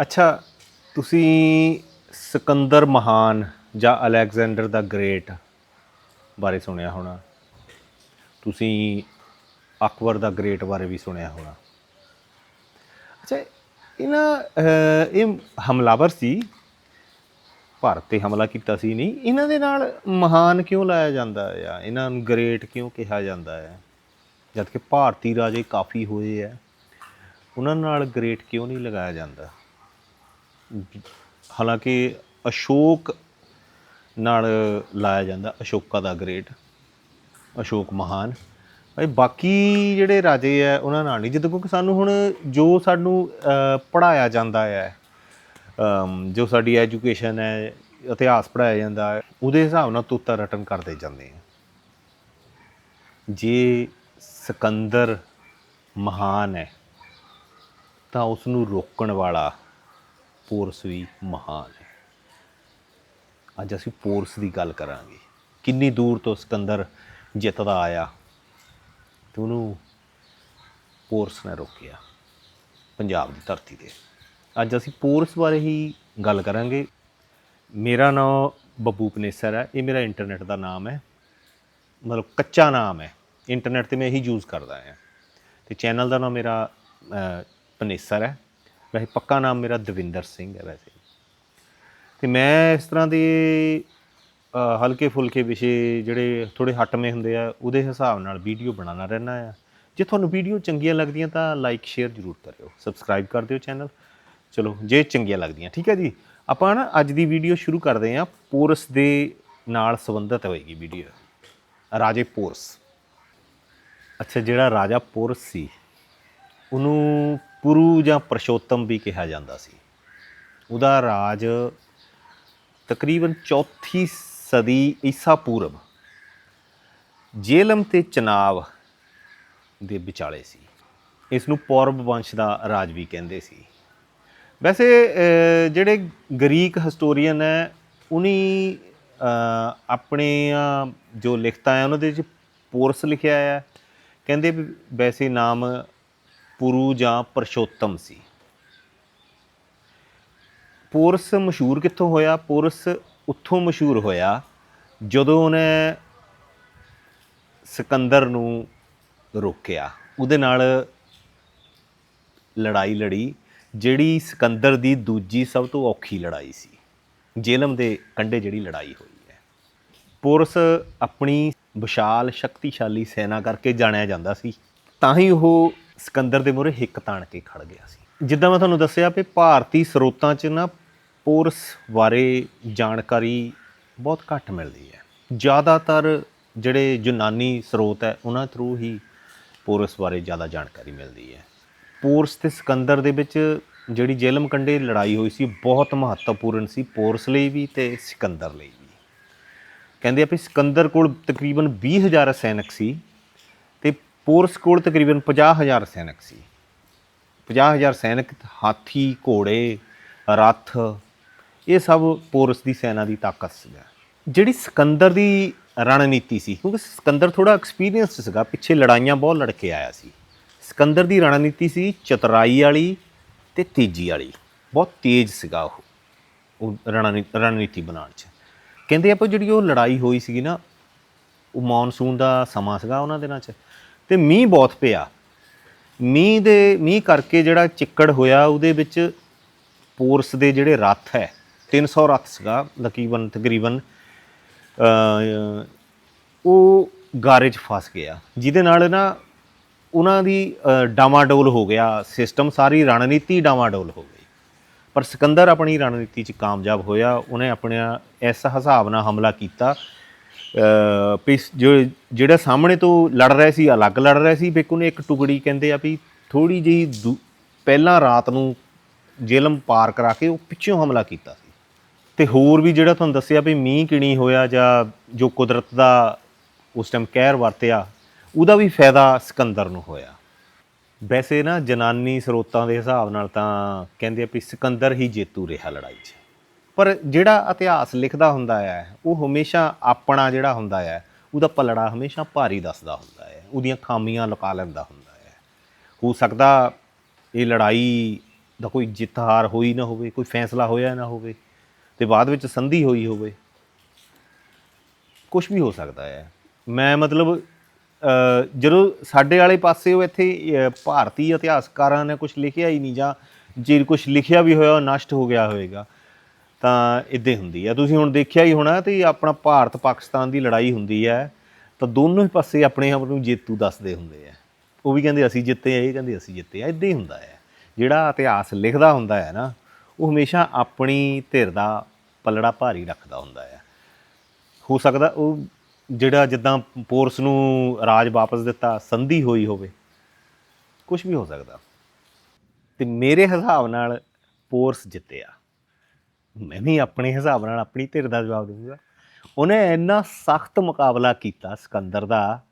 ਅੱਛਾ, ਤੁਸੀਂ ਸਿਕੰਦਰ ਮਹਾਨ ਜਾਂ ਅਲੈਗਜ਼ੈਂਡਰ ਦਾ ਗ੍ਰੇਟ ਬਾਰੇ ਸੁਣਿਆ ਹੋਣਾ। ਤੁਸੀਂ ਅਕਬਰ ਦਾ ਗ੍ਰੇਟ ਬਾਰੇ ਵੀ ਸੁਣਿਆ ਹੋਣਾ। ਅੱਛਾ, ਇਹਨਾਂ ਇਹ ਹਮਲਾਵਰ ਸੀ। ਭਾਰਤ ਤੇ ਹਮਲਾ ਕੀਤਾ ਸੀ ਨਹੀਂ। ਇਹਨਾਂ ਦੇ ਨਾਲ ਮਹਾਨ ਕਿਉਂ ਲਾਇਆ ਜਾਂਦਾ ਆ ਇਹਨਾਂ ਨੂੰ ਗ੍ਰੇਟ ਕਿਉਂ ਕਿਹਾ ਜਾਂਦਾ ਹੈ? ਜਦ ਕਿ ਭਾਰਤੀ ਰਾਜੇ ਕਾਫੀ ਹੋਏ ਆ ਉਹਨਾਂ ਨਾਲ ਗ੍ਰੇਟ ਕਿਉਂ ਨਹੀਂ ਲਗਾਇਆ ਜਾਂਦਾ? ਹਾਲਾਂਕਿ ਅਸ਼ੋਕ ਨਾਲ ਲਾਇਆ ਜਾਂਦਾ, ਅਸ਼ੋਕਾ ਦਾ ਗ੍ਰੇਟ, ਅਸ਼ੋਕ ਮਹਾਨ। ਭਾਈ ਬਾਕੀ ਜਿਹੜੇ ਰਾਜੇ ਆ, ਉਹਨਾਂ ਨਾਲ ਨਹੀਂ ਜਦੋਂ ਕਿਉਂਕਿ ਸਾਨੂੰ ਹੁਣ ਜੋ ਸਾਨੂੰ ਪੜਾਇਆ ਜਾਂਦਾ ਹੈ ਜੋ ਸਾਡੀ ਐਜੂਕੇਸ਼ਨ ਹੈ, ਇਤਿਹਾਸ ਪੜਾਇਆ ਜਾਂਦਾ ਹੈ ਉਹਦੇ ਹਿਸਾਬ ਨਾਲ ਤੋਤਾ ਰਟਨ ਕਰਦੇ ਜਾਂਦੇ ਆ। ਜੇ ਸਿਕੰਦਰ ਮਹਾਨ ਹੈ, ਤਾਂ ਉਸ ਨੂੰ ਰੋਕਣ ਵਾਲਾ ਪੋਰਸ ਵੀ ਮਹਾਨ ਹੈ। ਅੱਜ ਅਸੀਂ ਪੋਰਸ ਦੀ ਗੱਲ ਕਰਾਂਗੇ। ਕਿੰਨੀ ਦੂਰ ਤੋਂ ਸਿਕੰਦਰ ਜਿੱਤਦਾ ਆਇਆ ਤੇ ਉਹਨੂੰ ਪੋਰਸ ਨੇ ਰੋਕਿਆ ਪੰਜਾਬ ਦੀ ਧਰਤੀ ਤੇ। ਅੱਜ ਅਸੀਂ ਪੋਰਸ ਬਾਰੇ ਹੀ ਗੱਲ ਕਰਾਂਗੇ। ਮੇਰਾ ਨਾਮ ਬੱਬੂ ਪਨੇਸਰ ਹੈ। ਇਹ ਮੇਰਾ ਇੰਟਰਨੈਟ ਦਾ ਨਾਮ ਹੈ। ਮਤਲਬ ਕੱਚਾ ਨਾਮ ਹੈ। ਇੰਟਰਨੈਟ ਤੇ ਮੈਂ ਇਹੀ ਯੂਜ਼ ਕਰਦਾ ਹਾਂ। ਤੇ ਚੈਨਲ ਦਾ ਨਾਮ ਮੇਰਾ ਪਨੇਸਰ ਹੈ। ਵੈਸੇ ਪੱਕਾ ਨਾਮ ਮੇਰਾ ਦਵਿੰਦਰ ਸਿੰਘ ਹੈ ਵੈਸੇ। ਤੇ ਮੈਂ ਇਸ ਤਰ੍ਹਾਂ ਦੇ ਹਲਕੇ ਫੁਲਕੇ ਵਿਸ਼ੇ ਜਿਹੜੇ ਥੋੜੇ ਹਟਵੇਂ ਹੁੰਦੇ ਆ, ਉਹਦੇ ਹਿਸਾਬ ਨਾਲ ਵੀਡੀਓ ਬਣਾਉਣਾ ਰਹਿਣਾ ਆ। ਜੇ ਤੁਹਾਨੂੰ ਵੀਡੀਓ ਚੰਗੀਆਂ ਲੱਗਦੀਆਂ ਤਾਂ ਲਾਈਕ ਸ਼ੇਅਰ ਜ਼ਰੂਰ ਕਰਿਓ। ਸਬਸਕ੍ਰਾਈਬ ਕਰ ਦਿਓ ਚੈਨਲ ਚਲੋ, ਜੇ ਚੰਗੀਆਂ ਲੱਗਦੀਆਂ, ਠੀਕ ਹੈ ਜੀ? ਆਪਾਂ ਨਾ ਅੱਜ ਦੀ ਵੀਡੀਓ ਸ਼ੁਰੂ ਕਰਦੇ ਹਾਂ। ਪੋਰਸ ਦੇ ਨਾਲ ਸੰਬੰਧਿਤ ਹੋਏਗੀ ਵੀਡੀਓ। ਰਾਜੇ ਪੋਰਸ। ਅੱਛਾ, ਜਿਹੜਾ ਰਾਜਾ ਪੋਰਸ ਸੀ, ਉਹਨੂੰ ਪੁਰੂ ਜਾਂ ਪਰਸ਼ੋਤਮ ਵੀ ਕਿਹਾ ਜਾਂਦਾ ਸੀ। ਉਹਦਾ ਰਾਜ ਤਕਰੀਬਨ ਚੌਥੀ ਸਦੀ ਈਸਾ ਪੂਰਬ ਜੇਲਮ ਤੇ ਚਨਾਬ ਦੇ ਵਿਚਾਲੇ ਸੀ। ਇਸ ਨੂੰ ਪੌਰਵ ਵੰਸ਼ ਦਾ ਰਾਜ ਵੀ ਕਹਿੰਦੇ ਸੀ। ਵੈਸੇ ਜਿਹੜੇ ਗ੍ਰੀਕ ਹਿਸਟੋਰੀਅਨ ਹੈ ਉਨੀ ਅਹ, ਆਪਣੇ ਜੋ ਲਿਖਤਾਂ ਹੈ ਉਹਨਾਂ ਦੇ ਵਿੱਚ ਪੋਰਸ ਲਿਖਿਆ ਹੈ। ਕਹਿੰਦੇ ਵੀ ਵੈਸੇ ਨਾਮ ਪੁਰੂ ਜਾਂ ਪਰਸ਼ੋਤਮ ਸੀ। ਪੁਰਸ ਮਸ਼ਹੂਰ ਕਿੱਥੋਂ ਹੋਇਆ? ਪੁਰਸ ਉੱਥੋਂ ਮਸ਼ਹੂਰ ਹੋਇਆ ਜਦੋਂ ਉਹਨੇ ਸਿਕੰਦਰ ਨੂੰ ਰੋਕਿਆ। ਉਹਦੇ ਨਾਲ ਲੜਾਈ ਲੜੀ, ਜਿਹੜੀ ਸਿਕੰਦਰ ਦੀ ਦੂਜੀ ਸਭ ਤੋਂ ਔਖੀ ਲੜਾਈ ਸੀ। ਜੇਲਮ ਦੇ ਕੰਢੇ ਜਿਹੜੀ ਲੜਾਈ ਹੋਈ ਹੈ। ਪੁਰਸ ਆਪਣੀ ਵਿਸ਼ਾਲ, ਸ਼ਕਤੀਸ਼ਾਲੀ ਸੈਨਾ ਕਰਕੇ ਜਾਣਿਆ ਜਾਂਦਾ ਸੀ। ਤਾਂ ਹੀ ਉਹ ਸਿਕੰਦਰ ਦੇ ਮੂਹਰੇ ਹਿੱਕ ਤਾਣ ਕੇ ਖੜ ਗਿਆ ਸੀ। ਜਿੱਦਾਂ ਮੈਂ ਤੁਹਾਨੂੰ ਦੱਸਿਆ ਵੀ ਭਾਰਤੀ ਸਰੋਤਾਂ 'ਚ ਨਾ ਪੋਰਸ ਬਾਰੇ ਜਾਣਕਾਰੀ ਬਹੁਤ ਘੱਟ ਮਿਲਦੀ ਹੈ। ਜ਼ਿਆਦਾਤਰ ਜਿਹੜੇ ਯੂਨਾਨੀ ਸਰੋਤ ਹੈ, ਉਹਨਾਂ ਥਰੂ ਹੀ ਪੋਰਸ ਬਾਰੇ ਜ਼ਿਆਦਾ ਜਾਣਕਾਰੀ ਮਿਲਦੀ ਹੈ। ਪੋਰਸ ਤੇ ਸਿਕੰਦਰ ਦੇ ਵਿੱਚ ਜਿਹੜੀ ਜੇਲਮ ਕੰਡੇ ਲੜਾਈ ਹੋਈ ਸੀ, ਬਹੁਤ ਮਹੱਤਵਪੂਰਨ ਸੀ ਪੋਰਸ ਲਈ ਵੀ ਤੇ ਸਿਕੰਦਰ ਲਈ ਵੀ। ਕਹਿੰਦੇ ਆ ਵੀ ਸਿਕੰਦਰ ਕੋਲ ਤਕਰੀਬਨ 20000 ਸੈਨਿਕ ਸੀ। ਪੋਰਸ ਕੋਲ ਤਕਰੀਬਨ 50000 ਸੈਨਿਕ ਸੀ। 50000 ਸੈਨਿਕ, ਹਾਥੀ, ਘੋੜੇ, ਰੱਥ, ਇਹ ਸਭ ਪੋਰਸ ਦੀ ਸੈਨਾ ਦੀ ਤਾਕਤ ਸੀਗਾ। ਜਿਹੜੀ ਸਿਕੰਦਰ ਦੀ ਰਣਨੀਤੀ ਸੀ, ਕਿਉਂਕਿ ਸਿਕੰਦਰ ਥੋੜਾ ਐਕਸਪੀਰੀਅੰਸਡ ਸੀਗਾ, ਪਿੱਛੇ ਲੜਾਈਆਂ ਬਹੁਤ ਲੜ ਕੇ ਆਇਆ ਸੀ। ਸਿਕੰਦਰ ਦੀ ਰਣਨੀਤੀ ਸੀ ਚਤਰਾਈ ਵਾਲੀ ਤੇ ਤੇਜ਼ੀ ਵਾਲੀ। ਬਹੁਤ ਤੇਜ਼ ਸੀਗਾ ਉਹ ਉਹ ਰਣਨੀ- ਰਣਨੀਤੀ ਬਣਾਉਣ 'ਚ। ਕਹਿੰਦੇ ਆਪਾਂ ਜਿਹੜੀ ਉਹ ਲੜਾਈ ਹੋਈ ਸੀਗੀ ਨਾ, ਉਹ ਮੌਨਸੂਨ ਦਾ ਸਮਾਂ ਸੀਗਾ ਉਹਨਾਂ ਦਿਨਾਂ 'ਚ। ਤੇ ਮੀਂਹ ਬਹੁਤ ਪਿਆ। ਮੀਂਹ ਦੇ ਮੀਂਹ ਕਰਕੇ ਜਿਹੜਾ ਚਿੱਕੜ ਹੋਇਆ ਉਹਦੇ ਵਿੱਚ ਪੋਰਸ ਦੇ ਜਿਹੜੇ ਰੱਥ ਹੈ 300 ਰੱਥ ਸੀਗਾ ਤਕਰੀਬਨ ਤਕਰੀਬਨ ਉਹ ਗਾਰੇ 'ਚ ਫਸ ਗਿਆ। ਜਿਹਦੇ ਨਾਲ ਨਾ ਉਹਨਾਂ ਦੀ ਅ, ਡਾਮਾਡੋਲ ਹੋ ਗਿਆ। ਸਿਸਟਮ ਸਾਰੀ ਰਣਨੀਤੀ ਡਾਮਾਡੋਲ ਹੋ ਗਈ। ਪਰ ਸਿਕੰਦਰ ਆਪਣੀ ਰਣਨੀਤੀ 'ਚ ਕਾਮਯਾਬ ਹੋਇਆ। ਉਹਨੇ ਆਪਣੇ ਇਸ ਹਿਸਾਬ ਨਾਲ ਹਮਲਾ ਕੀਤਾ ਜਿਹੜਾ ਸਾਹਮਣੇ ਤੋਂ ਲੜ ਰਿਹਾ ਸੀ, ਅਲੱਗ ਲੜ ਰਿਹਾ ਸੀ, ਵੀ ਉਹਨੇ ਇੱਕ ਟੁਕੜੀ ਕਹਿੰਦੇ ਆ ਵੀ ਥੋੜੀ ਜਿਹੀ ਦੂ- ਪਹਿਲਾਂ ਰਾਤ ਨੂੰ ਜੇਲਮ ਪਾਰ ਕਰਾ ਕੇ ਉਹ ਪਿੱਛੋਂ ਹਮਲਾ ਕੀਤਾ ਸੀ। ਤੇ ਹੋਰ ਵੀ ਜਿਹੜਾ ਤੁਹਾਨੂੰ ਦੱਸਿਆ ਵੀ ਮੀਂਹ ਕਿਣੀ ਹੋਇਆ ਜਾਂ ਜੋ ਕੁਦਰਤ ਦਾ ਉਸ ਟਾਈਮ ਕਹਿਰ ਵਰਤਿਆ, ਉਹਦਾ ਵੀ ਫਾਇਦਾ ਸਿਕੰਦਰ ਨੂੰ ਹੋਇਆ। ਵੈਸੇ ਨਾ ਜਨਾਨੀ ਸਰੋਤਾਂ ਦੇ ਹਿਸਾਬ ਨਾਲ ਤਾਂ ਕਹਿੰਦੇ ਆ ਵੀ ਸਿਕੰਦਰ ਹੀ ਜੇਤੂ ਰਿਹਾ ਲੜਾਈ 'ਚ। ਪਰ ਜਿਹੜਾ ਇਤਿਹਾਸ ਲਿਖਦਾ ਹੁੰਦਾ ਹੈ, ਉਹ ਹਮੇਸ਼ਾ ਆਪਣਾ ਜਿਹੜਾ ਹੁੰਦਾ ਹੈ, ਉਹਦਾ ਪਲੜਾ ਹਮੇਸ਼ਾ ਭਾਰੀ ਦੱਸਦਾ ਹੁੰਦਾ ਹੈ, ਉਹਦੀਆਂ ਖਾਮੀਆਂ ਲੁਕਾ ਲੈਂਦਾ ਹੁੰਦਾ ਹੈ। ਹੋ ਸਕਦਾ ਇਹ ਲੜਾਈ ਦਾ ਕੋਈ ਜਿੱਤ ਹਾਰ ਹੋਈ ਨਾ ਹੋਵੇ, ਕੋਈ ਫੈਸਲਾ ਹੋਇਆ ਨਾ ਹੋਵੇ ਤੇ ਬਾਅਦ ਵਿੱਚ ਸੰਧੀ ਹੋਈ ਹੋਵੇ। ਕੁਝ ਵੀ ਹੋ ਸਕਦਾ ਹੈ। ਮੈਂ ਮਤਲਬ ਜਦੋਂ ਸਾਡੇ ਵਾਲੇ ਪਾਸੇ ਉਹ ਇੱਥੇ ਭਾਰਤੀ ਇਤਿਹਾਸਕਾਰਾਂ ਨੇ ਕੁਝ ਲਿਖਿਆ ਹੀ ਨਹੀਂ ਜਾਂ ਜੇ ਕੁਝ ਲਿਖਿਆ ਵੀ ਹੋਇਆ, ਉਹ ਨਸ਼ਟ ਹੋ ਗਿਆ ਹੋਵੇਗਾ। ਤਾਂ ਇਦਾਂ ਹੁੰਦੀ ਹੈ ਤੁਸੀਂ ਹੁਣ ਦੇਖਿਆ ਹੀ ਹੋਣਾ ਤੇ ਆਪਣਾ ਭਾਰਤ ਪਾਕਿਸਤਾਨ ਦੀ ਲੜਾਈ ਹੁੰਦੀ ਹੈ ਤਾਂ ਦੋਨੋਂ ਹੀ ਪਾਸੇ ਆਪਣੇ ਆਪ ਨੂੰ ਜੇਤੂ ਦੱਸਦੇ ਹੁੰਦੇ ਆ। ਉਹ ਵੀ ਕਹਿੰਦੇ ਅਸੀਂ ਜਿੱਤੇ ਆ, ਇਹ ਕਹਿੰਦੇ ਅਸੀਂ ਜਿੱਤੇ ਆ। ਇਦਾਂ ਹੀ ਹੁੰਦਾ ਹੈ ਜਿਹੜਾ ਇਤਿਹਾਸ ਲਿਖਦਾ ਹੁੰਦਾ ਹੈ ਨਾ, ਉਹ ਹਮੇਸ਼ਾ ਆਪਣੀ ਧਿਰ ਦਾ ਪਲੜਾ ਭਾਰੀ ਰੱਖਦਾ ਹੁੰਦਾ ਹੈ ਹੋ ਸਕਦਾ ਉਹ ਜਿਹੜਾ ਜਿੱਦਾਂ ਪੋਰਸ ਨੂੰ ਰਾਜ ਵਾਪਸ ਦਿੱਤਾ, ਸੰਧੀ ਹੋਈ ਹੋਵੇ ਕੁਝ ਵੀ ਹੋ ਸਕਦਾ। ਤੇ ਮੇਰੇ ਹਿਸਾਬ ਨਾਲ ਪੋਰਸ ਜਿੱਤਿਆ। ਮੈਂ ਵੀ ਆਪਣੇ ਹਿਸਾਬ ਨਾਲ ਆਪਣੀ ਧਿਰ ਦਾ ਜਵਾਬ ਦਊਂਗਾ ਉਹਨੇ ਇੰਨਾ ਸਖਤ ਮੁਕਾਬਲਾ ਕੀਤਾ ਸਿਕੰਦਰ ਦਾ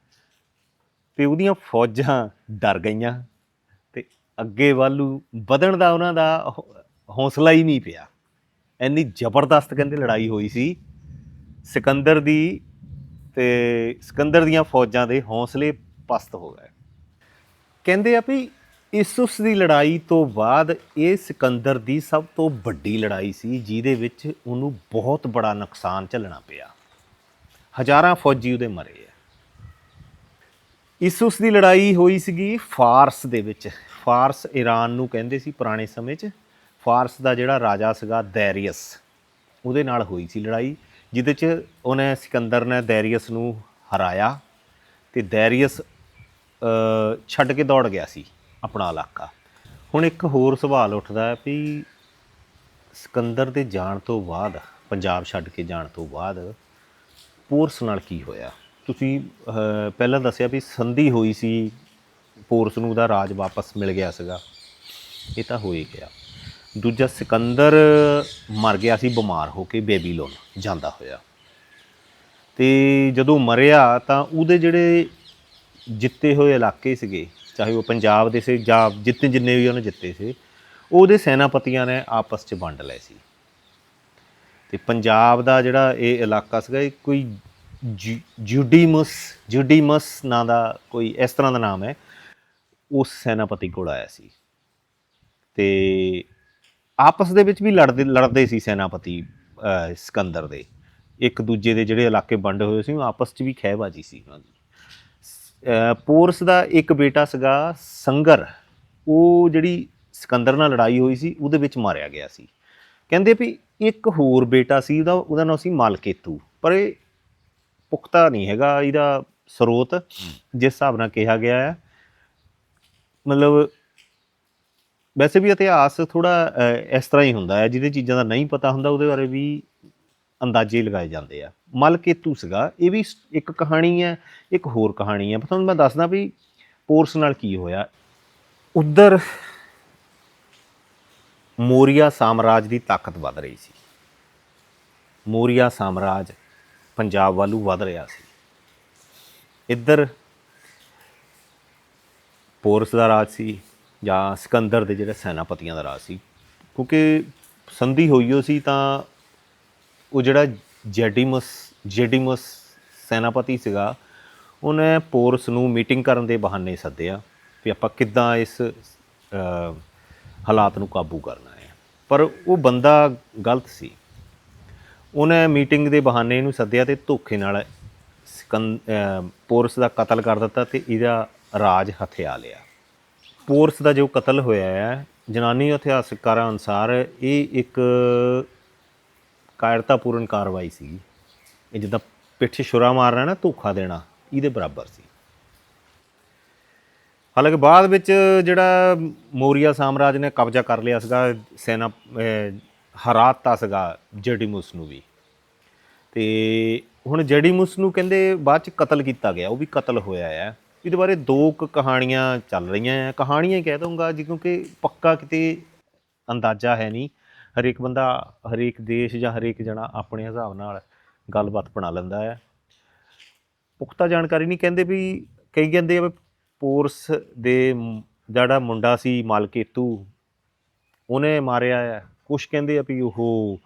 ਤੇ ਉਹਦੀਆਂ ਫੌਜਾਂ ਡਰ ਗਈਆਂ ਤੇ ਅੱਗੇ ਵੱਲੂ ਵਧਣ ਦਾ ਉਹਨਾਂ ਦਾ ਹੌ- ਹੌਸਲਾ ਹੀ ਨਹੀਂ ਪਿਆ। ਇੰਨੀ ਜ਼ਬਰਦਸਤ ਕਹਿੰਦੇ ਲੜਾਈ ਹੋਈ ਸੀ। ਸਿਕੰਦਰ ਦੀ ਤੇ ਸਿਕੰਦਰ ਦੀਆਂ ਫੌਜਾਂ ਦੇ ਹੌਸਲੇ ਪਸਤ ਹੋ ਗਏ। ਕਹਿੰਦੇ ਆ ਵੀ ਇਸੁਸ ਦੀ ਲੜਾਈ ਤੋਂ ਬਾਅਦ ਇਹ ਸਿਕੰਦਰ ਦੀ ਸਭ ਤੋਂ ਵੱਡੀ ਲੜਾਈ ਸੀ, ਜਿਹਦੇ ਵਿੱਚ ਉਹਨੂੰ ਬਹੁਤ ਬੜਾ ਨੁਕਸਾਨ ਝੱਲਣਾ ਪਿਆ। ਹਜ਼ਾਰਾਂ ਫੌਜੀ ਉਹਦੇ ਮਰੇ ਆ। ਇਸੁਸ ਦੀ ਲੜਾਈ ਹੋਈ ਸੀਗੀ ਫਾਰਸ ਦੇ ਵਿੱਚ। ਫਾਰਸ ਈਰਾਨ ਨੂੰ ਕਹਿੰਦੇ ਸੀ ਪੁਰਾਣੇ ਸਮੇਂ 'ਚ। ਫਾਰਸ ਦਾ ਜਿਹੜਾ ਰਾਜਾ ਸੀਗਾ ਦੈਰੀਅਸ, ਉਹਦੇ ਨਾਲ ਹੋਈ ਸੀ ਲੜਾਈ, ਜਿਹਦੇ 'ਚ ਉਹਨੇ ਸਿਕੰਦਰ ਨੇ ਦੈਰੀਅਸ ਨੂੰ ਹਰਾਇਆ ਤੇ ਦੈਰੀਅਸ ਛੱਡ ਕੇ ਦੌੜ ਗਿਆ ਸੀ। ਆਪਣਾ ਇਲਾਕਾ। ਹੁਣ ਇੱਕ ਹੋਰ ਸਵਾਲ ਉੱਠਦਾ ਹੈ ਵੀ ਸਿਕੰਦਰ ਦੇ ਜਾਣ ਤੋਂ ਬਾਅਦ, ਪੰਜਾਬ ਛੱਡ ਕੇ ਜਾਣ ਤੋਂ ਬਾਅਦ ਪੋਰਸ ਨਾਲ ਕੀ ਹੋਇਆ? ਤੁਸੀਂ ਪਹਿਲਾਂ ਦੱਸਿਆ ਵੀ ਸੰਧੀ ਹੋਈ ਸੀ, ਪੋਰਸ ਨੂੰ ਉਹਦਾ ਰਾਜ ਵਾਪਸ ਮਿਲ ਗਿਆ ਸੀਗਾ। ਇਹ ਤਾਂ ਹੋ ਹੀ ਗਿਆ। ਦੂਜਾ, ਸਿਕੰਦਰ ਮਰ ਗਿਆ ਸੀ, ਬਿਮਾਰ ਹੋ ਕੇ ਬੇਬੀਲੋਨ ਜਾਂਦਾ ਹੋਇਆ। ਤੇ ਜਦੋਂ ਮਰਿਆ ਤਾਂ ਉਹਦੇ ਜਿਹੜੇ ਜਿੱਤੇ ਹੋਏ ਇਲਾਕੇ ਸੀਗੇ ਚਾਹੇ ਉਹ ਪੰਜਾਬ ਦੇ ਸੀ ਜਾਂ ਜਿੱਤੇ ਜਿੰਨੇ ਵੀ ਉਹਨੇ ਜਿੱਤੇ ਸੀ ਉਹਦੇ ਸੈਨਾਪਤੀਆਂ ਨੇ ਆਪਸ 'ਚ ਵੰਡ ਲਏ ਸੀ। ਤੇ ਪੰਜਾਬ ਦਾ ਜਿਹੜਾ ਇਹ ਇਲਾਕਾ ਸੀਗਾ ਇਹ ਕੋਈ ਜੂ- ਜੂਡੀਮਸ ਜੂਡੀਮਸ ਨਾਂ ਦਾ ਕੋਈ ਇਸ ਤਰ੍ਹਾਂ ਦਾ ਨਾਮ ਹੈ ਉਸ ਸੈਨਾਪਤੀ ਕੋਲ ਆਇਆ ਸੀ। ਤੇ ਆਪਸ ਦੇ ਵਿੱਚ ਵੀ ਲੜਦੇ ਲੜਦੇ ਸੀ ਸੈਨਾਪਤੀ ਅਹ, ਸਿਕੰਦਰ ਦੇ। ਇੱਕ ਦੂਜੇ ਦੇ ਜਿਹੜੇ ਇਲਾਕੇ ਵੰਡੇ ਹੋਏ ਸੀ ਉਹ ਆਪਸ 'ਚ ਵੀ ਖਹਿਬਾਜੀ ਸੀ ਉਹਨਾਂ ਦੀ। ਪੋਰਸ ਦਾ ਇੱਕ ਬੇਟਾ ਸੀਗਾ ਸੰਗਰ। ਉਹ ਜਿਹੜੀ ਸਿਕੰਦਰ ਨਾਲ ਲੜਾਈ ਹੋਈ ਸੀ, ਉਹਦੇ ਵਿੱਚ ਮਾਰਿਆ ਗਿਆ ਸੀ। ਕਹਿੰਦੇ ਵੀ ਇੱਕ ਹੋਰ ਬੇਟਾ ਸੀ, ਉਹਦਾ ਉਹਦਾ ਨਾਮ ਸੀ ਮਾਲਕੇਤੂ। ਪਰ ਇਹ ਪੁਖਤਾ ਨਹੀਂ ਹੈਗਾ, ਇਹਦਾ ਸਰੋਤ ਜਿਸ ਹਿਸਾਬ ਨਾਲ ਕਿਹਾ ਗਿਆ ਹੈ ਮਤਲਬ ਵੈਸੇ ਵੀ ਇਤਿਹਾਸ ਥੋੜਾ ਇਸ ਤਰ੍ਹਾਂ ਹੀ ਹੁੰਦਾ ਹੈ, ਜਿਹਦੇ ਚੀਜ਼ਾਂ ਦਾ ਨਹੀਂ ਪਤਾ ਹੁੰਦਾ, ਉਹਦੇ ਬਾਰੇ ਵੀ ਅੰਦਾਜ਼ੇ ਲਗਾਏ ਜਾਂਦੇ ਆ। ਮਲਕੇਤੂ ਸੀਗਾ, ਇਹ ਵੀ ਇੱਕ ਕਹਾਣੀ ਹੈ ਇੱਕ ਹੋਰ ਕਹਾਣੀ ਹੈ ਪਰ ਤੁਹਾਨੂੰ ਮੈਂ ਦੱਸਦਾ ਵੀ ਪੋਰਸ ਨਾਲ ਕੀ ਹੋਇਆ। ਉਧਰ ਮੋਰੀਆ ਸਾਮਰਾਜ ਦੀ ਤਾਕਤ ਵੱਧ ਰਹੀ ਸੀ। ਮੋਰੀਆ ਸਾਮਰਾਜ ਪੰਜਾਬ ਵੱਲੋਂ ਵੱਧ ਰਿਹਾ ਸੀ। ਇੱਧਰ ਪੋਰਸ ਦਾ ਰਾਜ ਸੀ ਜਾਂ ਸਿਕੰਦਰ ਦੇ ਜਿਹੜੇ ਸੈਨਾਪਤੀਆਂ ਦਾ ਰਾਜ ਸੀ। ਕਿਉਂਕਿ ਸੰਧੀ ਹੋਈ ਹੋ ਸੀ ਤਾਂ ਉਹ ਜਿਹੜਾ ਜੈਡੀਮਸ ਜੈਡੀਮਸ ਸੈਨਾਪਤੀ ਸੀਗਾ, ਉਹਨੇ ਪੋਰਸ ਨੂੰ ਮੀਟਿੰਗ ਕਰਨ ਦੇ ਬਹਾਨੇ ਸੱਦਿਆ ਵੀ ਆਪਾਂ ਕਿੱਦਾਂ ਇਸ ਹਾਲਾਤ ਨੂੰ ਕਾਬੂ ਕਰਨਾ ਹੈ। ਪਰ ਉਹ ਬੰਦਾ ਗਲਤ ਸੀ। ਉਹਨੇ ਮੀਟਿੰਗ ਦੇ ਬਹਾਨੇ ਇਹਨੂੰ ਸੱਦਿਆ ਤੇ ਧੋਖੇ ਨਾਲ ਸਿਕੰ ਪੋਰਸ ਦਾ ਕਤਲ ਕਰ ਦਿੱਤਾ ਤੇ ਇਹਦਾ ਰਾਜ ਹਥਿਆ ਲਿਆ। ਪੋਰਸ ਦਾ ਜੋ ਕਤਲ ਹੋਇਆ ਹੈ, ਜਨਾਨੀ ਇਤਿਹਾਸਕਾਰਾਂ ਅਨੁਸਾਰ ਇਹ ਇੱਕ ਕਾਇਰਤਾਪੂਰਨ ਕਾਰਵਾਈ ਸੀ। ਇਹ ਜਿੱਦਾਂ ਪਿੱਠ ਛੁਰਾ ਮਾਰਨਾ ਨਾ ਧੋਖਾ ਦੇਣਾ ਇਹਦੇ ਬਰਾਬਰ ਸੀ। ਹਾਲਾਂਕਿ ਬਾਅਦ ਵਿੱਚ ਜਿਹੜਾ ਮੌਰੀਆ ਸਾਮਰਾਜ ਨੇ ਕਬਜ਼ਾ ਕਰ ਲਿਆ ਸੀਗਾ ਸੈਨਾ ਅਹ, ਹਰਾਤਾ ਸੀਗਾ ਜੈਡੀਮੁਸ ਨੂੰ ਵੀ। ਤੇ ਹੁਣ ਜੈਡੀਮੁਸ ਨੂੰ ਕਹਿੰਦੇ ਬਾਅਦ ਚ ਕਤਲ ਕੀਤਾ ਗਿਆ ਉਹ ਵੀ ਕਤਲ ਹੋਇਆ ਹੈ ਇਹਦੇ ਬਾਰੇ ਦੋ ਕੁ ਕਹਾਣੀਆਂ ਚੱਲ ਰਹੀਆਂ ਹੈ ਕਹਾਣੀਆਂ ਹੀ ਕਹਿ ਦਊਂਗਾ ਜੀ ਕਿਉਂਕਿ ਪੱਕਾ ਕਿਤੇ ਅੰਦਾਜ਼ਾ ਹੈ ਨਹੀਂ। ਹਰੇਕ ਬੰਦਾ ਹਰੇਕ ਦੇਸ਼ ਜਾਂ ਹਰੇਕ ਜਣਾ ਆਪਣੇ ਹਿਸਾਬ ਨਾਲ ਗੱਲਬਾਤ ਬਣਾ ਲੈਂਦਾ ਹੈ। ਪੁਖਤਾ ਜਾਣਕਾਰੀ ਨਹੀਂ ਕਹਿੰਦੇ ਵੀ ਕਈ ਕਹਿੰਦੇ ਆ ਵੀ ਪੋਰਸ ਦੇ ਜਿਹੜਾ ਮੁੰਡਾ ਸੀ ਮਾਲਕੇਤੂ, ਉਹਨੇ ਮਾਰਿਆ ਹੈ। ਕੁਝ ਕਹਿੰਦੇ ਆ ਵੀ ਉਹ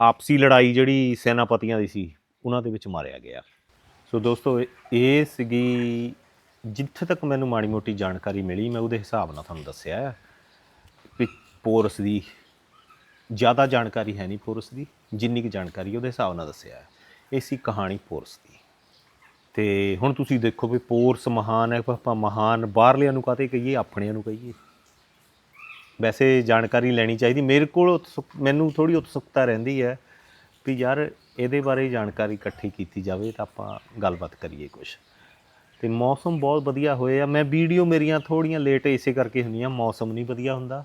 ਆਪਸੀ ਲੜਾਈ ਜਿਹੜੀ ਸੈਨਾਪਤੀਆਂ ਦੀ ਸੀ, ਉਹਨਾਂ ਦੇ ਵਿੱਚ ਮਾਰਿਆ ਗਿਆ। ਸੋ ਦੋਸਤੋ ਇਹ ਸੀਗੀ ਜਿੱਥੇ ਤੱਕ ਮੈਨੂੰ ਮਾੜੀ ਮੋਟੀ ਜਾਣਕਾਰੀ ਮਿਲੀ, ਮੈਂ ਉਹਦੇ ਹਿਸਾਬ ਨਾਲ ਤੁਹਾਨੂੰ ਦੱਸਿਆ ਹੈ। ਪੋਰਸ ਦੀ ਜ਼ਿਆਦਾ ਜਾਣਕਾਰੀ ਹੈ ਨਹੀਂ ਪੋਰਸ ਦੀ, ਜਿੰਨੀ ਕੁ ਜਾਣਕਾਰੀ ਉਹਦੇ ਹਿਸਾਬ ਨਾਲ ਦੱਸਿਆ ਹੈ। ਇਹ ਸੀ ਕਹਾਣੀ ਪੋਰਸ ਦੀ। ਤੇ ਹੁਣ ਤੁਸੀਂ ਦੇਖੋ ਵੀ ਪੋਰਸ ਮਹਾਨ ਹੈ, ਆਪਾਂ ਮਹਾਨ ਬਾਹਰਲਿਆਂ ਨੂੰ ਕਾਹਤੇ ਕਹੀਏ, ਆਪਣਿਆਂ ਨੂੰ ਕਹੀਏ। ਵੈਸੇ ਜਾਣਕਾਰੀ ਲੈਣੀ ਚਾਹੀਦੀ। ਮੇਰੇ ਕੋਲ ਉਤਸੁਕ, ਮੈਨੂੰ ਥੋੜੀ ਉਤਸੁਕਤਾ ਰਹਿੰਦੀ ਹੈ ਵੀ ਯਾਰ ਇਹਦੇ ਬਾਰੇ ਜਾਣਕਾਰੀ ਇਕੱਠੀ ਕੀਤੀ ਜਾਵੇ ਤਾਂ ਆਪਾਂ ਗੱਲਬਾਤ ਕਰੀਏ ਕੁਝ ਤੇ ਮੌਸਮ ਬਹੁਤ ਵਧੀਆ ਹੋਏ ਆ ਮੈਂ ਵੀਡੀਓ ਮੇਰੀਆਂ ਥੋੜੀਆਂ ਲੇਟ ਇਸੇ ਕਰਕੇ ਹੁੰਦੀਆਂ, ਮੌਸਮ ਨਹੀਂ ਵਧੀਆ ਹੁੰਦਾ।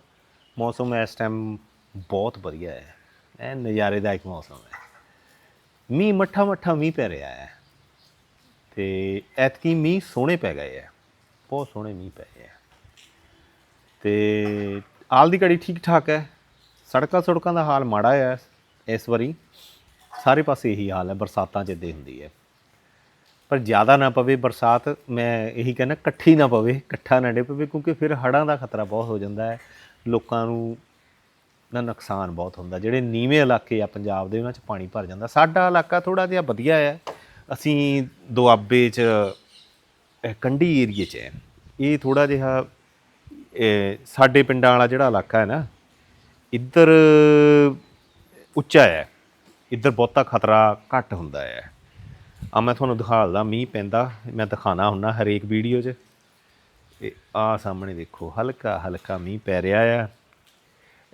ਮੌਸਮ ਇਸ ਟਾਈਮ ਬਹੁਤ ਵਧੀਆ ਹੈ। ਐ ਨਜ਼ਾਰੇਦਾਇਕ ਮੌਸਮ ਹੈ। ਮੀਂਹ ਮੱਠਾ ਮੱਠਾ ਮੀਂਹ ਪੈ ਰਿਹਾ ਹੈ। ਤੇ ਐਤਕੀ ਮੀਂਹ ਸੋਹਣੇ ਪੈ ਗਏ ਆ ਬਹੁਤ ਸੋਹਣੇ ਮੀਂਹ ਪਏ ਆ ਤੇ ਆਲ ਦੀ ਘੜੀ ਠੀਕ ਠਾਕ ਹੈ। ਸੜਕਾਂ ਸੜਕਾਂ ਦਾ ਹਾਲ ਮਾੜਾ ਹੈ ਇਸ ਵਾਰੀ। ਸਾਰੇ ਪਾਸੇ ਇਹੀ ਹਾਲ ਹੈ। ਬਰਸਾਤਾਂ 'ਚ ਇੱਦਾਂ ਹੀ ਹੁੰਦੀ ਹੈ। ਪਰ ਜ਼ਿਆਦਾ ਨਾ ਪਵੇ ਬਰਸਾਤ, ਮੈਂ ਇਹੀ ਕਹਿੰਦਾ, ਇਕੱਠੀ ਨਾ ਪਵੇ, ਇਕੱਠਾ ਨਾ ਡੇ ਪਵੇ, ਕਿਉਂਕਿ ਫਿਰ ਹੜ੍ਹਾਂ ਦਾ ਖਤਰਾ ਬਹੁਤ ਹੋ ਜਾਂਦਾ ਹੈ। ਲੋਕਾਂ ਨੂੰ ਦਾ ਨੁਕਸਾਨ ਬਹੁਤ ਹੁੰਦਾ। ਜਿਹੜੇ ਨੀਵੇਂ ਇਲਾਕੇ ਆ ਪੰਜਾਬ ਦੇ, ਉਹਨਾਂ 'ਚ ਪਾਣੀ ਭਰ ਜਾਂਦਾ। ਸਾਡਾ ਇਲਾਕਾ ਥੋੜਾ ਜਿਹਾ ਵਧੀਆ ਹੈ ਅਸੀਂ ਦੁਆਬੇ 'ਚ ਕੰਢੀ ਏਰੀਏ 'ਚ ਹੈ। ਇਹ ਥੋੜਾ ਜਿਹਾ ਸਾਡੇ ਪਿੰਡਾਂ ਵਾਲਾ ਜਿਹੜਾ ਇਲਾਕਾ ਹੈ ਨਾ, ਇੱਧਰ ਉੱਚਾ ਹੈ। ਇੱਧਰ ਬਹੁਤਾ ਖਤਰਾ ਘੱਟ ਹੁੰਦਾ ਹੈ। ਆ ਮੈਂ ਤੁਹਾਨੂੰ ਦਿਖਾਲਦਾ ਮੀਂਹ ਪੈਂਦਾ। ਮੈਂ ਦਿਖਾਣਾ ਹੁੰਨਾ ਹਰੇਕ ਵੀਡੀਓ 'ਚ। ਤੇ ਆ ਸਾਹਮਣੇ ਦੇਖੋ ਹਲਕਾ ਹਲਕਾ ਮੀਂਹ ਪੈ ਰਿਹਾ ਆ।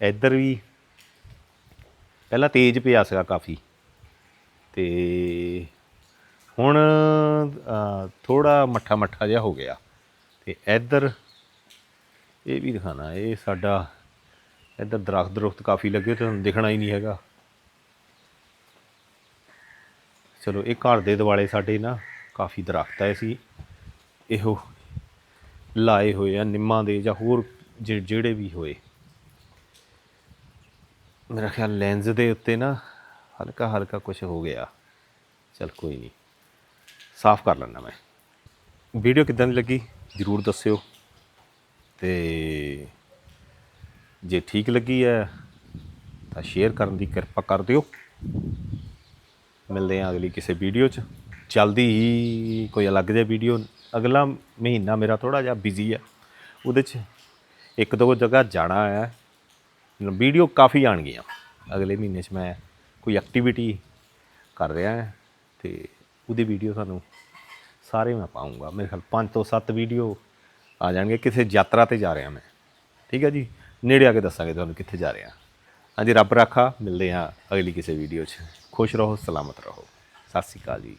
ਇੱਧਰ ਵੀ ਪਹਿਲਾਂ ਤੇਜ਼ ਪਿਆ ਸੀਗਾ ਕਾਫੀ। ਤੇ ਹੁਣ ਥੋੜਾ ਮੱਠਾ ਮੱਠਾ ਜਿਹਾ ਹੋ ਗਿਆ। ਤੇ ਇੱਧਰ ਇਹ ਵੀ ਦਿਖਾਣਾ ਇਹ ਸਾਡਾ ਇੱਧਰ ਦਰਖਤ ਦਰਖਤ ਕਾਫੀ ਲੱਗੇ ਹੋਏ, ਤੁਹਾਨੂੰ ਦਿਖਣਾ ਹੀ ਨਹੀਂ ਹੈਗਾ। ਚਲੋ ਇਹ ਘਰ ਦੇ ਦਿਵਾਲੇ ਸਾਡੇ ਨਾ ਕਾਫੀ ਦਰਖਤ ਆਏ ਸੀ। ਇਹੋ ਲਾਏ ਹੋਏ ਆ, ਨਿੰਮਾਂ ਦੇ ਜਾਂ ਹੋਰ ਜਿ- ਜਿਹੜੇ ਵੀ ਹੋਏ। ਮੇਰਾ ਖਿਆਲ ਲੈਂਸ ਦੇ ਉੱਤੇ ਨਾ ਹਲਕਾ ਹਲਕਾ ਕੁਝ ਹੋ ਗਿਆ। ਚਲ ਕੋਈ ਨਹੀਂ ਸਾਫ਼ ਕਰ ਲੈਣਾ ਮੈਂ। ਵੀਡੀਓ ਕਿਦਾਂ ਦੀ ਲੱਗੀ? ਜਰੂਰ ਦੱਸਿਓ। ਤੇ ਜੇ ਠੀਕ ਲੱਗੀ ਹੈ ਤਾਂ ਸ਼ੇਅਰ ਕਰਨ ਦੀ ਕਿਰਪਾ ਕਰ ਦਿਓ। ਮਿਲਦੇ ਹਾਂ ਅਗਲੀ ਕਿਸੇ ਵੀਡੀਓ 'ਚ। ਜਲਦੀ ਹੀ ਕੋਈ ਅਲੱਗ ਜਿਹਾ ਵੀਡੀਓ ਅਗਲਾ ਮਹੀਨਾ ਮੇਰਾ ਥੋੜਾ ਜਿਹਾ ਬਿਜ਼ੀ ਆ। ਉਹਦੇ 'ਚ ਇੱਕ ਦੋ ਜਗ੍ਹਾ ਜਾਣਾ ਆ ਵੀਡੀਓ ਕਾਫੀ ਆਣਗੀਆਂ ਅਗਲੇ ਮਹੀਨੇ 'ਚ ਮੈਂ ਕੋਈ ਐਕਟੀਵਿਟੀ ਕਰ ਰਿਹਾ ਹਾਂ ਤੇ ਉਹਦੀ ਵੀਡੀਓ ਤੁਹਾਨੂੰ ਸਾਰੇ ਮੈਂ ਪਾਉਂਗਾ। ਮੇਰੇ ਖਿਆਲ 5 ਤੋਂ 7 ਵੀਡੀਓ ਆ ਜਾਣਗੇ। ਕਿਸੇ ਯਾਤਰਾ ਤੇ ਜਾ ਰਿਹਾ ਮੈਂ। ਠੀਕ ਹੈ ਜੀ? ਨੇੜੇ ਆ ਕੇ ਦੱਸਾਂਗੇ ਤੁਹਾਨੂੰ ਕਿੱਥੇ ਜਾ ਰਿਹਾ। ਹਾਂਜੀ, ਰੱਬ ਰਾਖਾ। ਮਿਲਦੇ ਹਾਂ ਅਗਲੀ ਕਿਸੇ ਵੀਡੀਓ 'ਚ। ਖੁਸ਼ ਰਹੋ, ਸਲਾਮਤ ਰਹੋ। ਸਤਿ ਸ਼੍ਰੀ ਅਕਾਲ ਜੀ।